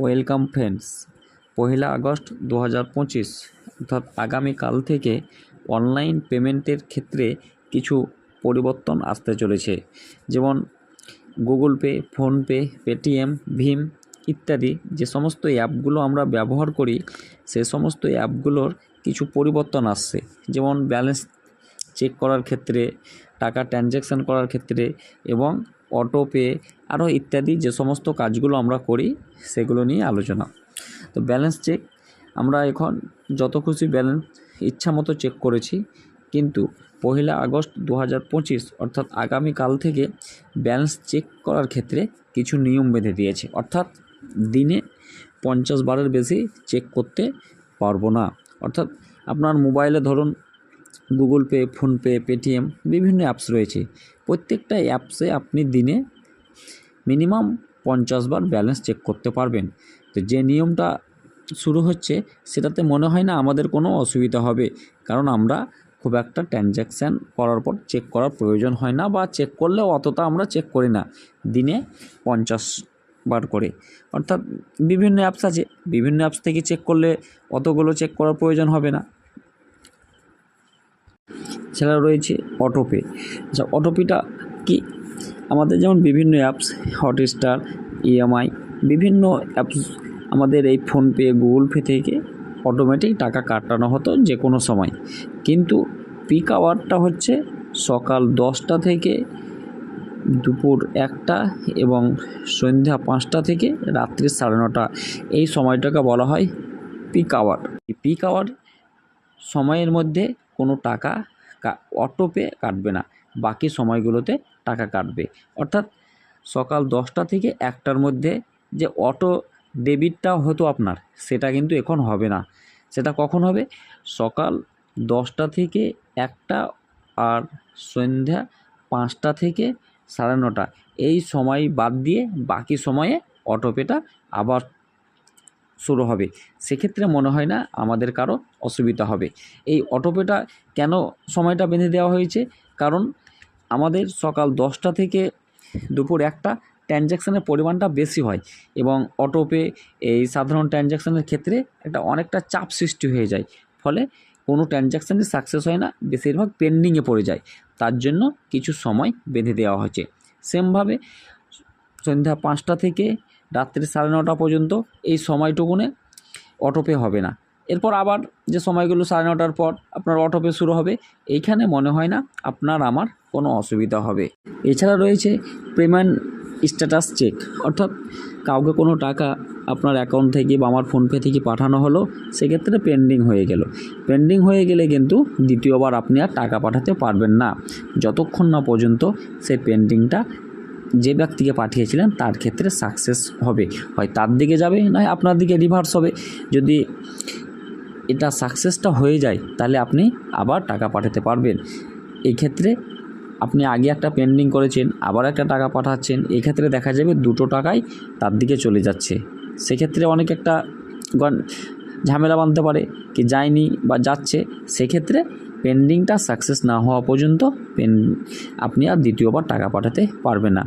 Welcome friends. পহেলা August দু হাজার পঁচিশ, অর্থাৎ আগামীকাল থেকে অনলাইন পেমেন্টের ক্ষেত্রে কিছু পরিবর্তন আসতে চলেছে। যেমন গুগল পে, ফোনপে, পেটিএম, ভীম ইত্যাদি যে সমস্ত অ্যাপগুলো আমরা ব্যবহার করি, সে সমস্ত অ্যাপগুলোর কিছু পরিবর্তন আসছে। যেমন ব্যালেন্স চেক করার ক্ষেত্রে, টাকা ট্রানজ্যাকশান করার ক্ষেত্রে এবং অটো পে আরও ইত্যাদি যে সমস্ত কাজগুলো আমরা করি, সেগুলো নিয়ে আলোচনা। তো ব্যালেন্স চেক আমরা এখন যত খুশি ব্যালেন্স ইচ্ছা মতো চেক করেছি। কিন্তু পহেলা আগস্ট দু হাজার পঁচিশ, অর্থাৎ আগামীকাল থেকে ব্যালেন্স চেক করার ক্ষেত্রে কিছু নিয়ম বেঁধে দিয়েছে। অর্থাৎ দিনে পঞ্চাশ বারের বেশি চেক করতে পারব না। অর্থাৎ আপনার মোবাইলে ধরুন গুগল পে ফোনপে পেটিএম বিভিন্ন অ্যাপস রয়েছে। প্রত্যেকটা অ্যাপসে আপনি দিনে মিনিমাম পঞ্চাশ বার ব্যালেন্স চেক করতে পারবেন। তো যে নিয়মটা শুরু হচ্ছে, সেটাতে মনে হয় না আমাদের কোনো অসুবিধা হবে। কারণ আমরা খুব একটা ট্রানজ্যাকশান করার পর চেক করার প্রয়োজন হয় না বা চেক করলেও অতটা আমরা চেক করি না। দিনে পঞ্চাশ বার করে। অর্থাৎ বিভিন্ন অ্যাপস আছে। বিভিন্ন অ্যাপস থেকে চেক করলে অতগুলো চেক করার প্রয়োজন হবে না। এছাড়া রয়েছে অটোপে আচ্ছা অটোপেটা কি? আমাদের যেমন বিভিন্ন অ্যাপস হটস্টার ইএমআই বিভিন্ন অ্যাপস আমাদের এই ফোনপে গুগল পে থেকে অটোমেটিক টাকা কাটানো হতো যে কোনো সময়। কিন্তু পিক আওয়ারটা হচ্ছে সকাল দশটা থেকে দুপুর একটা এবং সন্ধ্যা পাঁচটা থেকে রাত্রি সাড়ে নটা। এই সময়টাকে বলা হয় পিক আওয়ার পিক আওয়ার সময়ের মধ্যে কোনো টাকা অটোপে কাটবে না। বাকি সময়গুলোতে টাকা কাটবে। অর্থাৎ সকাল দশটা থেকে একটার মধ্যে যে অটো ডেবিটটা হতো আপনার, সেটা কিন্তু এখন হবে না। সেটা কখন হবে? সকাল দশটা থেকে একটা আর সন্ধ্যা পাঁচটা থেকে সাড়ে নটা। এই সময় বাদ দিয়ে বাকি সময়ে অটোপেটা আবার শুরু হবে। সেক্ষেত্রে মনে হয় না আমাদের কারও অসুবিধা হবে। এই অটোপেটা কেন সময়টা বেঁধে দেওয়া হয়েছে? কারণ আমাদের সকাল দশটা থেকে দুপুর একটা ট্রানজ্যাকশানের পরিমাণটা বেশি হয় এবং অটোপে এই সাধারণ ট্রানজ্যাকশানের ক্ষেত্রে একটা অনেকটা চাপ সৃষ্টি হয়ে যায়। ফলে কোনো ট্রানজ্যাকশানই সাকসেস হয় না, বেশিরভাগ পেন্ডিংয়ে পড়ে যায়। তার জন্য কিছু সময় বেঁধে দেওয়া হয়েছে। সেমভাবে সন্ধ্যা পাঁচটা থেকে রাত্রি সাড়ে নটা পর্যন্ত এই সময়টুকুনে অটোপে হবে না। এরপর আবার যে সময়গুলো সাড়ে নটার পর আপনার অটোপে শুরু হবে, এইখানে মনে হয় না আপনার আমার কোনো অসুবিধা হবে। এছাড়া রয়েছে পেমেন্ট স্ট্যাটাস চেক, অর্থাৎ কাউকে কোনো টাকা আপনার অ্যাকাউন্ট থেকে বা আমার ফোনপে থেকে পাঠানো হলো, সেক্ষেত্রে পেন্ডিং হয়ে গেল। পেন্ডিং হয়ে গেলে কিন্তু দ্বিতীয়বার আপনি আর টাকা পাঠাতে পারবেন না। যতক্ষণ না পর্যন্ত সেই পেন্ডিংটা যে ব্যক্তিকে পাঠিয়েছিলেন তার ক্ষেত্রে সাকসেস হবে। হয় তার দিকে যাবে, নয় আপনার দিকে রিভার্স হবে। যদি এটা সাকসেসটা হয়ে যায়, তাহলে আপনি আবার টাকা পাঠাতে পারবেন। এই ক্ষেত্রে আপনি আগে একটা পেন্ডিং করেছেন, আবার একটা টাকা পাঠাচ্ছেন। এই ক্ষেত্রে দেখা যাবে দুটো টাকাই তার দিকে চলে যাচ্ছে। সেক্ষেত্রে অনেক একটা ঝামেলা বানতে পারে, কি যায়নি বা যাচ্ছে। সেক্ষেত্রে পেন্ডিংটা সাকসেস না হওয়া পর্যন্ত পেন আপনি আর দ্বিতীয়বার টাকা পাঠাতে পারবেন না।